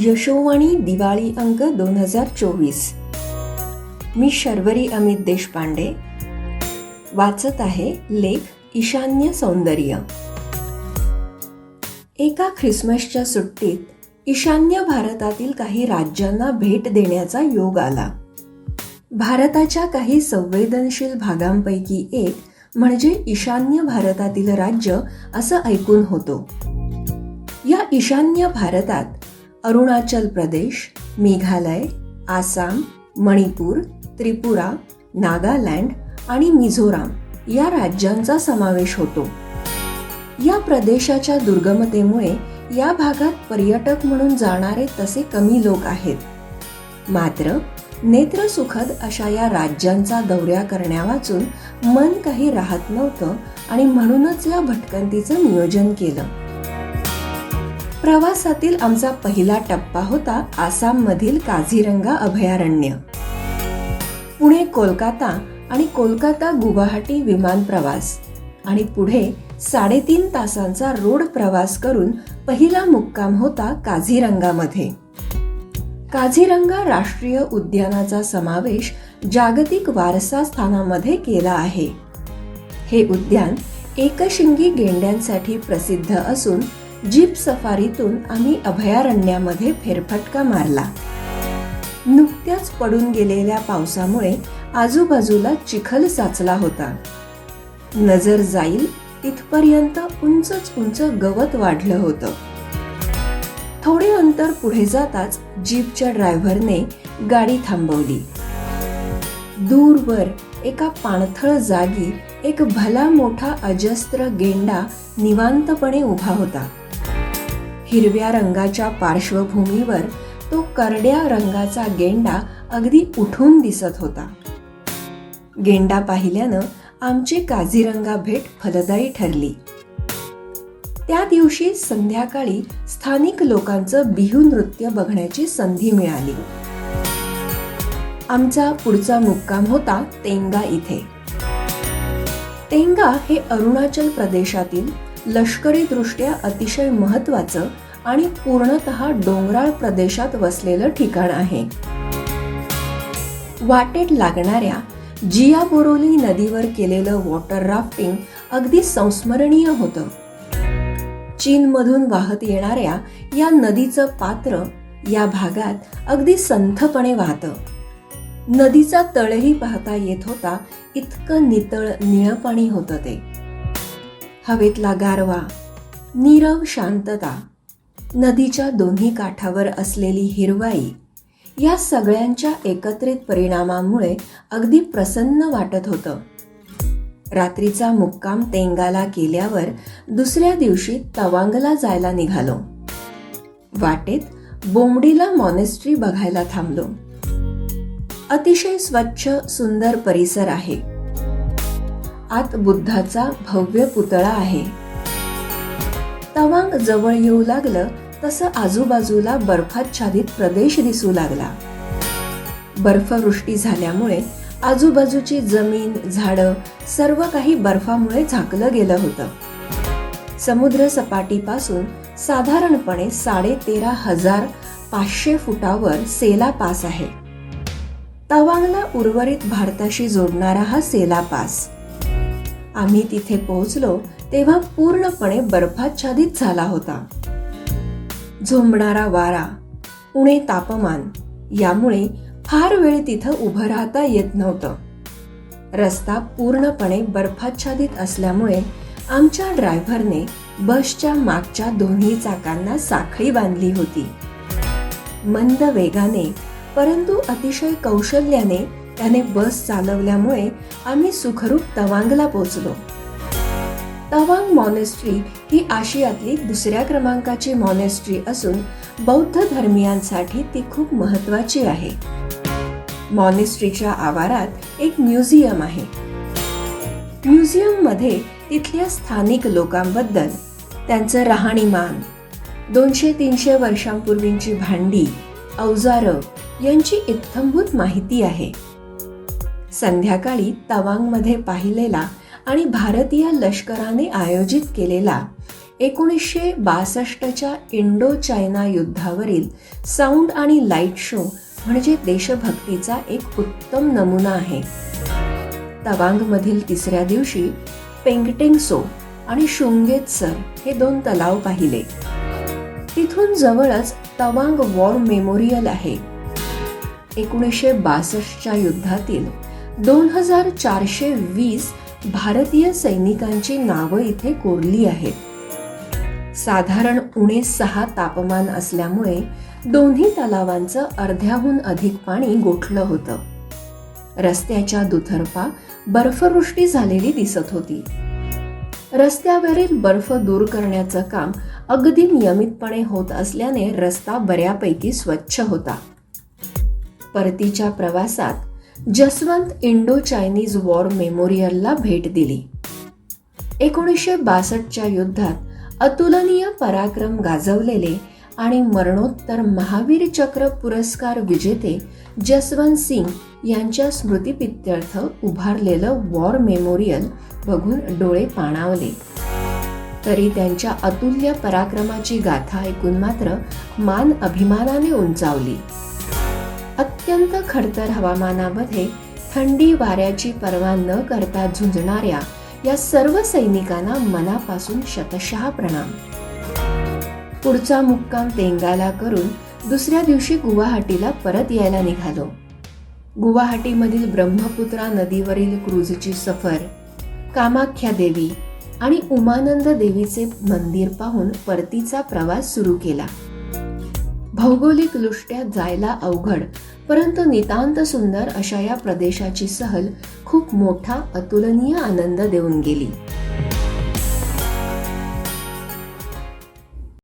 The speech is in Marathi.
यशोवाणी दिवाळी अंक दोन हजार चोवीस. मी शर्वरी अमित देशपांडे. वाचत आहे लेख ईशान्य सौंदर्य. एका ख्रिसमसच्या सुट्टीत ईशान्य भारतातील काही राज्यांना भेट देण्याचा योग आला. भारताच्या काही संवेदनशील भागांपैकी एक म्हणजे ईशान्य भारतातील राज्य असं ऐकून होतो. या ईशान्य भारतात अरुणाचल प्रदेश मेघालय आसाम मणिपूर त्रिपुरा नागालँड आणि मिझोराम या राज्यांचा समावेश होतो. या प्रदेशाच्या दुर्गमतेमुळे या भागात पर्यटक म्हणून जाणारे तसे कमी लोक आहेत. मात्र नेत्रसुखद अशा या राज्यांचा दौऱ्या करण्यावाचून मन काही राहत नव्हतं आणि म्हणूनच या भटकंतीचं नियोजन केलं. प्रवासातील आमचा पहिला टप्पा होता आसाममधील काझीरंगा अभयारण्य. पुणे कोलकाता आणि कोलकाता गुवाहाटी विमान प्रवास आणि पुढे साडेतीन तासांचा रोड प्रवास करून पहिला मुक्काम होता काझीरंगामध्ये. काझीरंगा राष्ट्रीय उद्यानाचा समावेश जागतिक वारसा स्थानामध्ये केला आहे. हे उद्यान एकशिंगी गेंड्यांसाठी प्रसिद्ध असून जीप सफारीतून आम्ही अभयारण्यामध्ये फेरफटका मारला. नुकत्याच पडून गेलेल्या पावसामुळे आजूबाजूला चिखल साचला होता. नजर जाईल तिथपर्यंत उंचच उंच गवत वाढलं होतं. थोडे अंतर पुढे जाताच जीपच्या ड्रायव्हरने गाडी थांबवली. दूरवर एका पाणथळ जागी एक भला मोठा अजस्त्र गेंडा निवांतपणे उभा होता. हिरव्या रंगाच्या पार्श्वभूमीवर तो करड्या रंगाचा गेंडा अगदी उठून दिसत होता. गेंडा पाहिल्यानं आमची काझीरंगा भेट फलदायी ठरली. त्या दिवशी संध्याकाळी स्थानिक लोकांचं बिहू नृत्य बघण्याची संधी मिळाली. आमचा पुढचा मुक्काम होता तेंगा इथे. तेंगा हे अरुणाचल प्रदेशातील लष्करी दृष्ट्या अतिशय महत्वाचं आणि पूर्णतः डोंगराळ प्रदेशात वसलेलं ठिकाण आहे. वाटेत लागणाऱ्या जिया बोरोली नदीवर केलेलं वॉटर राफ्टिंग अगदी संस्मरणीय होतं. चीनमधून वाहत येणाऱ्या या नदीचं पात्र या भागात अगदी संथपणे वाहतं. नदीचा तळही पाहता येत होता इतकं नितळ निळं पाणी होतं ते. हवेतला गारवा नीरव शांतता नदीच्या दोन्ही काठावर असलेली हिरवाई या सगळ्यांच्या एकत्रित परिणामामुळे अगदी प्रसन्न वाटत होतं. रात्रीचा मुक्काम तेंगाला केल्यावर दुसऱ्या दिवशी तवांगला जायला निघालो. वाटेत बोंबडीला मॉनेस्ट्री बघायला थांबलो. अतिशय स्वच्छ सुंदर परिसर आहे. आत बुद्धाचा भव्य पुतळा आहे. तवांग जवळ येऊ लागलं तसं आजूबाजूला बर्फाच्छादित प्रदेश दिसू लागला. बर्फवृष्टी झाल्यामुळे आजूबाजूची जमीन झाडं सर्व काही बर्फामुळे झाकलं गेलं होतं. समुद्र सपाटीपासून साधारणपणे साडे तेरा हजार पाचशे फुटावर सेला पास आहे. तवांगला उर्वरित भारताशी जोडणारा हा सेला पास आम्ही तिथे पोहोचलो तेव्हा पूर्णपणे बर्फाच्छादित झाला होता. झोंबणारा वारा उणे तापमान यामुळे फार वेळ तिथं उभं राहता येत नव्हतं. रस्ता पूर्णपणे बर्फाच्छादित असल्यामुळे आमच्या ड्रायव्हरने बसच्या मागच्या दोन्ही चाकांना साखळी बांधली होती. मंद वेगाने परंतु अतिशय कौशल्याने त्याने बस चालवल्यामुळे आम्ही सुखरूप तवांगला पोचलो. तवांग मॉनेस्ट्री ही आशियातली दुसऱ्या क्रमांकाची मॉनेस्ट्री असून बौद्ध धर्मियांसाठी ती खूप महत्वाची आहे. मॉनेस्ट्रीच्या आवारात एक म्युझियम आहे. म्युझियममध्ये तिथल्या स्थानिक लोकांबद्दल त्यांचं राहणीमान दोनशे तीनशे वर्षांपूर्वींची भांडी अवजारं यांची इत्थंभूत माहिती आहे. संध्याकाळी तवांगमध्ये पाहिलेला आणि भारतीय लष्कराने आयोजित केलेला एकोणीसशे बासष्टच्या इंडो चायना युद्धावरील साऊंड आणि लाइट शो म्हणजे देशभक्तीचा एक उत्तम नमुना आहे. तवांगमधील तिसऱ्या दिवशी पेंगटेंगसो आणि शुंगेत्सर हे दोन तलाव पाहिले. तिथून जवळच तवांग वॉर मेमोरियल आहे. एकोणीसशे बासष्टच्या युद्धातील दोन हजार चारशे वीस भारतीय सैनिकांची नावं इथे कोरली आहेत. साधारण उणे सहा तापमान असल्यामुळे दोन्ही तलावांचं अर्ध्याहून अधिक पाणी गोठलं होतं. रस्त्याच्या दुथर्फा बर्फवृष्टी झालेली दिसत होती. रस्त्यावरील बर्फ दूर करण्याचं काम अगदी नियमितपणे होत असल्याने रस्ता बऱ्यापैकी स्वच्छ होता. परतीच्या प्रवासात जसवंत इंडो चायनीज वॉर मेमोरियलला भेट दिली. एकोणीसशे बासष्टच्या युद्धात अतुलनीय पराक्रम गाजवलेले आणि मरणोत्तर महावीर चक्र पुरस्कार विजेते जसवंत सिंग यांच्या स्मृतिपित्यर्थ उभारलेलं वॉर मेमोरियल बघून डोळे पाणावले. तरी त्यांच्या अतुल्य पराक्रमाची गाथा ऐकून मात्र मान अभिमानाने उंचावली. अत्यंत खडतर हवामानामध्ये थंडी वाऱ्याची पर्वा न करता झुंजणाऱ्या या सर्व सैनिकांना मनापासून शतशः प्रणाम. पुढचा मुक्काम तेंगाला करून दुसऱ्या दिवशी गुवाहाटीला परत यायला निघालो. गुवाहाटीमधील ब्रह्मपुत्रा नदीवरील क्रूजची सफर कामाख्या देवी आणि उमानंद देवीचे मंदिर पाहून परतीचा प्रवास सुरू केला. भौगोलिकदृष्ट्या जायला अवघड परंतु नितांत सुंदर अशा या प्रदेशाची सहल खूप मोठा अतुलनीय आनंद देऊन गेली.